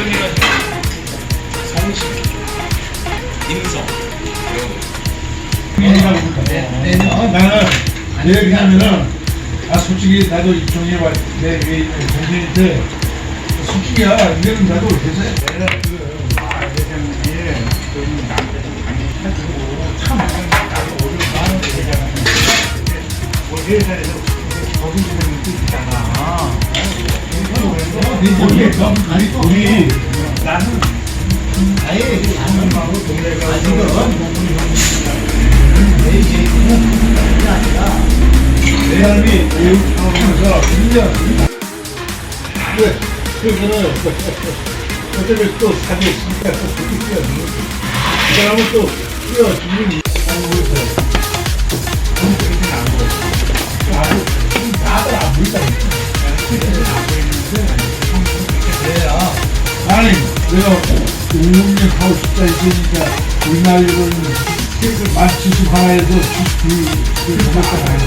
기준이란 성식, 인성 이런 거. 네. 어, 나는 얘기하면은 아 솔직히 나도 이쪽에 와내 위에 있는 동생인데 솔직히야 이거는 나도 회사에 내가 그 아재 때문에 좀 남들 좀 강의해주고 참 나도 오늘 많은 얘기하는 뭐 회사에서 거기서는 뜻이잖아. 우리 우리 나는 아예 한번하고 동네가 내 삶이 하면서 1년 왜 그거는 어차피 또 사기 또 그렇게 거지 이 사람은 또 뛰어 죽는 하는 거에 아니 내가 5년 하고 싶다 했으니까 우리나라에는 만70 하나에서 그 먹었잖아요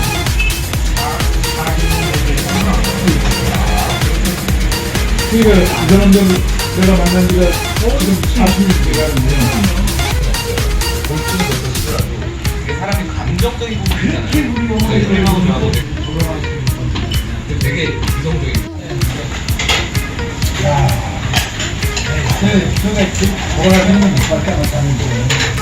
그러니까 이 사람들 내가 만난 지가 지금 40년 돼가는데 그, 그가 그, 돌아가는 건 왔다 갔다 하는 거.